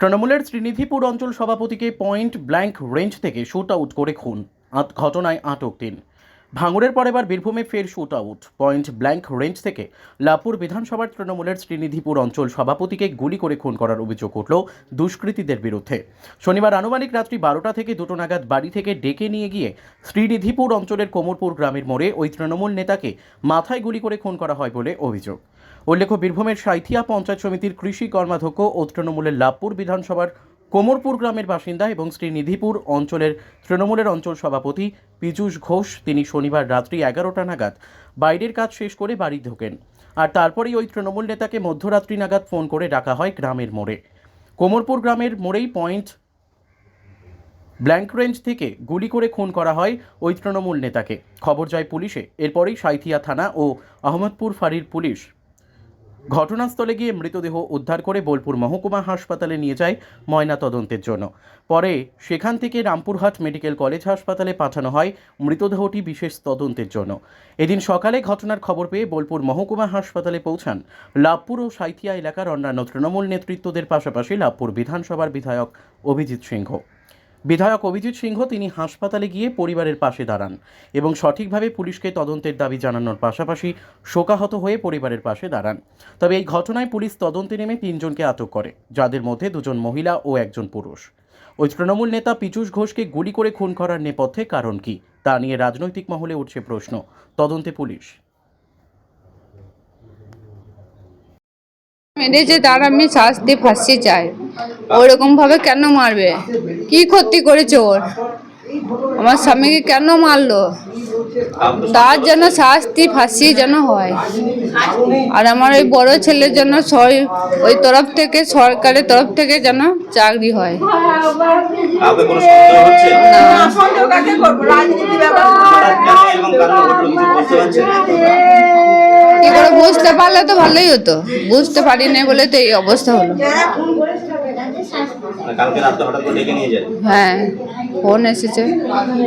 তৃণমূলের শ্রীনিধিপুর অঞ্চল সভাপতিকে পয়েন্ট ব্ল্যাঙ্ক রেঞ্জ থেকে শুট আউট করে খুন। ঘটনায় আটক তিন। ভাঙড়ের পর এবার বীরভূমে ফের shoot out. Point blank range থেকে লাভপুর বিধানসভার তৃণমূলের শ্রীনিধিপুর অঞ্চল সভাপতিকে গুলি করে খুন করার অভিযোগ উঠল দুষ্কৃতীদের বিরুদ্ধে। শনিবার আনুমানিক রাত্রি বারোটা থেকে দুটো নাগাদ বাড়ি থেকে ডেকে নিয়ে গিয়ে শ্রীনিধিপুর অঞ্চলের কোমরপুর গ্রামের মোড়ে ওই তৃণমূল নেতাকে মাথায় গুলি করে খুন করা হয় বলে অভিযোগ। উল্লেখ্য, বীরভূমের সাঁথিয়া পঞ্চায়েত সমিতির কৃষি কর্মাধ্যক্ষ ও তৃণমূলের লাভপুর বিধানসভার কোমরপুর গ্রামের বাসিন্দা এবং শ্রীনিধিপুর অঞ্চলের তৃণমূলের অঞ্চল সভাপতি পীযূষ ঘোষ তিনি শনিবার রাত্রি এগারোটা নাগাদ বাইরের কাজ শেষ করে বাড়ি ঢোকেন। আর তারপরেই ওই তৃণমূল নেতাকে মধ্যরাত্রি নাগাদ ফোন করে ডাকা হয় গ্রামের মোড়ে। কোমরপুর গ্রামের মোড়েই পয়েন্ট ব্ল্যাঙ্ক রেঞ্জ থেকে গুলি করে খুন করা হয় ওই তৃণমূল নেতাকে। খবর যায় পুলিশে। এরপরেই সাঁইথিয়া থানা ও আহমদপুর ফাঁড়ির পুলিশ ঘটনাস্থলে গিয়ে মৃতদেহ উদ্ধার করে বোলপুর মহকুমা হাসপাতালে নিয়ে যায় ময়না তদন্তের জন্য। পরে সেখান থেকে রামপুরহাট মেডিকেল কলেজ হাসপাতালে পাঠানো হয় মৃতদেহটি বিশেষ তদন্তের জন্য। এদিন সকালে ঘটনার খবর পেয়ে বোলপুর মহকুমা হাসপাতালে পৌঁছান লাভপুর ও সাঁইথিয়া এলাকার অন্যান্য তৃণমূল নেতৃত্বদের পাশাপাশি লাভপুর বিধানসভার বিধায়ক অভিজিৎ সিংহ। বিধায়ক অভিজিৎ সিংহ তিনি হাসপাতালে গিয়ে পরিবারের পাশে দাঁড়ান এবং সঠিকভাবে পুলিশকে তদন্তের দাবি জানানোর পাশাপাশি শোকাহত হয়ে পরিবারের পাশে দাঁড়ান। তবে এই ঘটনায় পুলিশ তদন্তে নেমে তিনজনকে আটক করে, যাদের মধ্যে দুজন মহিলা ও একজন পুরুষ। ওই তৃণমূল নেতা পীযূষ ঘোষকে গুলি করে খুন করার নেপথ্যে কারণ কি, তা নিয়ে রাজনৈতিক মহলে উঠছে প্রশ্ন। তদন্তে পুলিশ। মেরেছে তার আমি শাস্তি ফাঁসি চাই। ওরকম ভাবে কেন মারবে? কি ক্ষতি করেছে ওর? আমার স্বামীকে কেন মারলো? তার যেন শাস্তি ফাঁসি যেন হয়। আর আমার ওই বড় ছেলের জন্য ওই তরফ থেকে সরকারের তরফ থেকে যেন চাকরি হয়। না। কি করে বুঝতে পারলে তো ভালোই হতো। বুঝতে পারি না বলে তো এই অবস্থা হলো। মানে কালকে রাত্রে হঠাৎ করে ডেকে নিয়ে যায়? হ্যাঁ ফোন এসেছে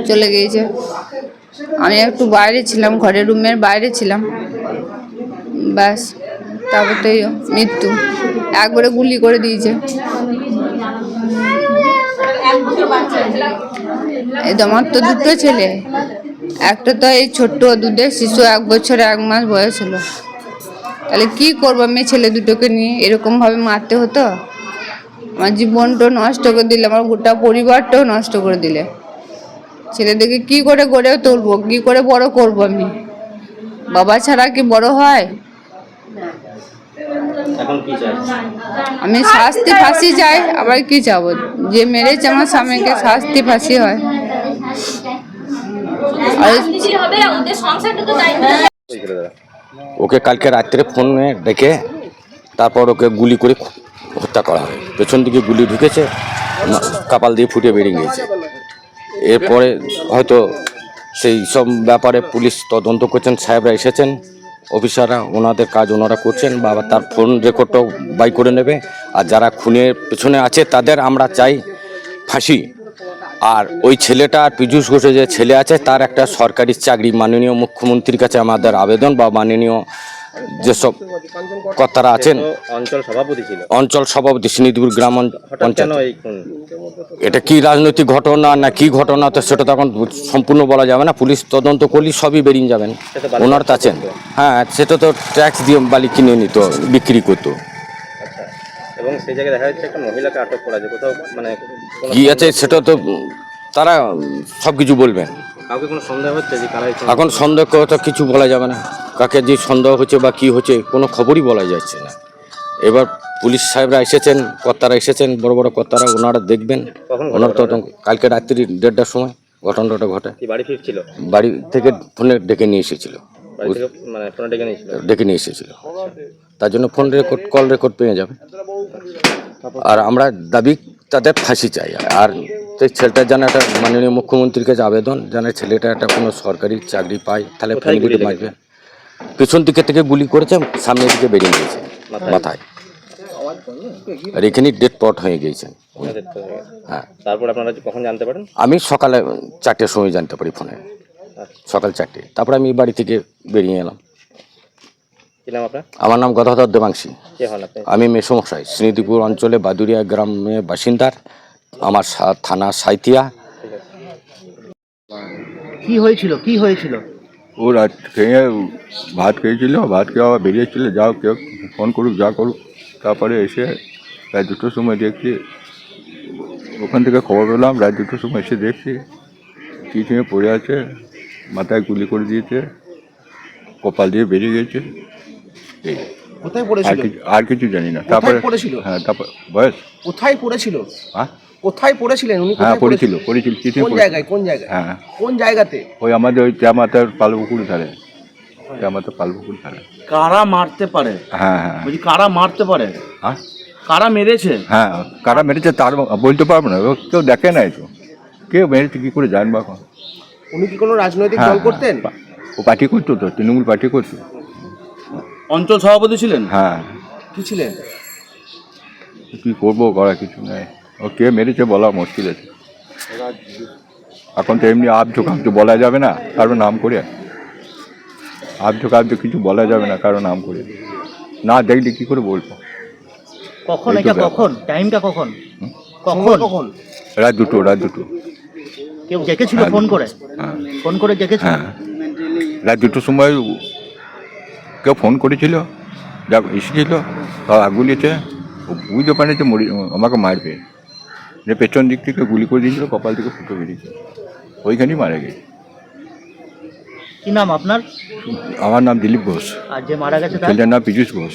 চলে গিয়েছে। আমি একটু বাইরে ছিলাম ঘরের রুমের বাইরে ছিলাম। ব্যাস তারপর তো এই মৃত্যু। একবারে গুলি করে দিয়েছে। এই তো আমার তো দুটো ছেলে। একটা তো এই ছোট্ট দুধের শিশু এক বছর এক মাস বয়স হলো। তাহলে কি করব আমি ছেলে দুটোকে নিয়ে? এরকম ভাবে মারতে হতো? আমার জীবনটাও নষ্ট করে দিলে আমার গোটা পরিবারটাও নষ্ট করে দিলে। ছেলেদেরকে কি করে গড়ে তুলবো? কি করে বড় করব আমি? বাবা ছাড়া কি বড় হয়? আমি শাস্তি ফাঁসি চাই আবার কি চাবো? যে মেরেছে আমার স্বামীকে শাস্তি ফাঁসি হয়। ওকে কালকে রাত্রে ফোনে ডেকে তারপর ওকে গুলি করে হত্যা করা হয়। পেছন দিকে গুলি ঢুকেছে না- কপাল দিয়ে ফুটে বেরিয়ে গিয়েছে। এরপরে হয়তো সেই সব ব্যাপারে পুলিশ তদন্ত করছেন সাহেবরা এসেছেন অফিসাররা ওনাদের কাজ ওনারা করছেন বা তার ফোন রেকর্ডটাও বাই করে নেবে। আর যারা খুনের পেছনে আছে তাদের আমরা চাই ফাঁসি। আর ওই ছেলেটা আর পীযূষ ঘোষের যে ছেলে আছে তার একটা সরকারি চাকরি। মাননীয় মুখ্যমন্ত্রীর কাছে আমাদের আবেদন বা মাননীয় যেসব কর্তারা আছেন অঞ্চল সভাপতি ছিল অঞ্চল সভাপতি গ্রাম পঞ্চায়েত। এটা কি রাজনৈতিক ঘটনা না কি ঘটনা তো সেটা তো এখন সম্পূর্ণ বলা যাবে না। পুলিশ তদন্ত করলে সবই বেরিয়ে যাবেন ওনার তো আছেন হ্যাঁ সেটা তো ট্যাক্স দিয়ে বালি কিনে নিত বিক্রি করতো। এবং সেই জায়গায় দেখা যাচ্ছে একটা মহিলাকে আটক করা আছে কোথাও মানে কোনো কি আছে সেটা তো তারা সব কিছু বলবেন কাউকে কোনো সন্দেহ হচ্ছে যে কারা এই খুন- এখন সন্দেহ তো কিছু বলা যাবে না। কাকে যে সন্দেহ হচ্ছে বা কি হচ্ছে কোনো খবরই বলা যাচ্ছে না। এবার পুলিশ সাহেবরা এসেছেন কর্তারা এসেছেন বড় বড় কর্তারা ওনারা দেখবেন। কখন ঘটে ওনার তদন্ত কালকে রাত্রি দেড়টার সময় ঘটনাটা ঘটে। কি বাড়ি ফিরছিল? বাড়ি থেকে ফোনে ডেকে নিয়ে এসেছিল। বাড়ি থেকে মানে ফোনে ডেকে নিয়েছিল ডেকে নিয়ে এসেছিল। তার জন্য ফোন রেকর্ড কল রেকর্ড পেয়ে যাবে। আর আমরা দাবি তাদের ফাঁসি চাই। আর সেই ছেলেটার যেন একটা মাননীয় মুখ্যমন্ত্রীর কাছে আবেদন যেন ছেলেটা একটা কোনো সরকারি চাকরি পায় তাহলে ফ্যামিলিতে বাঁচবে পিছন দিকে থেকে গুলি করেছে সামনের দিকে বেরিয়ে গিয়েছে মাথায়? আর এখানেই ডেট পট হয়ে গিয়েছেন। হ্যাঁ তারপর আপনারা কখন জানতে পারেন? আমি সকালে চারটের সময় জানতে পারি ফোনে। আচ্ছা। সকাল চারটে। তারপরে আমি বাড়ি থেকে বেরিয়ে এলাম। নাম আপনার? আমার নাম গদাধর দেবাংশী। আমি মেসমশাই স্মৃতিপুর অঞ্চলে বাদুরিয়া গ্রামে বাসিন্দার আমার সা- থানা সাইতিয়া কি হয়েছিল? কি হয়েছিল? ও রাত খেয়ে ভাত খেয়েছিল ভাত খেয়ে আবার বেরিয়েছিল যাও কেউ ফোন করুক যা করুক। তারপরে এসে রাত দুটোর সময় দেখছি ওখান থেকে খবর পেলাম রাত দুটোর সময় এসে দেখছি কিচেনে পড়ে আছে মাথায় গুলি করে দিয়েছে কপাল দিয়ে বেরিয়ে গেছে। এই কোথায় আর পড়েছিল আর কিছু জানি না। তারপরে পড়েছিল? হ্যাঁ তারপর বয়স? কোথায় পড়েছিল? হ্যাঁ? কোথায় পড়েছিলেন? উনি হ্যাঁ কোথায় পড়েছিল পড়েছিল কোন। জায়গায় কোন জায়গায়? হ্যাঁ। কোন জায়গাতে? ওই আমাদের ওই চামাতার পালপুকুর ধারে। চামাতার পালপুকুর ধারে। কারা মারতে পারে? হ্যাঁ হ্যাঁ। বলছি কারা মারতে পারে? হ্যাঁ? কারা মেরেছে? হ্যাঁ কারা মেরেছে তার বলতে পারব না। ও কেউ দেখে নাই তো। কেউ মেরেছে কি করে জানব এখন? উনি কি কোনো রাজনৈতিক হ্যাঁ, দল করতেন? হ্যাঁ, ও পার্টি করতো তো তৃণমূল পার্টি করতো। অঞ্চল সভাপতি ছিলেন? হ্যাঁ। কি ছিলেন? কি করব করা কিছু নাই। ও কে মেরেছে বলা মুশকিল আছে। এখন তো এমনি আবঝোক আবঝো বলা যাবে না কারও নাম করে। আবঝোক আবঝো কিছু বলা যাবে না কারও নাম করে। না দেখলে কি করে বলব? কখন? এটা কখন? টাইমটা কখন? কখন? কখন কখন? রাত দুটো রাত দুটো। কেউ ডেকেছিল হ্যাঁ। ফোন করে? হ্যাঁ। ফোন করে ডেকেছিল? হ্যাঁ। রাত দুটোর সময় কেউ ফোন করেছিল যা এসেছিল তারা আগুলিয়েছে বুঝতে পারে যে মরি আমাকে মারবে। যে পেছন দিক থেকে গুলি করে দিয়েছিল কপাল থেকে ফুটো বেরিয়েছে। ওইখানেই মারা গেছে। কি নাম আপনার? আমার নাম দিলীপ ঘোষ। আর যে মারা গেছে ছেলের নাম পীযুষ ঘোষ।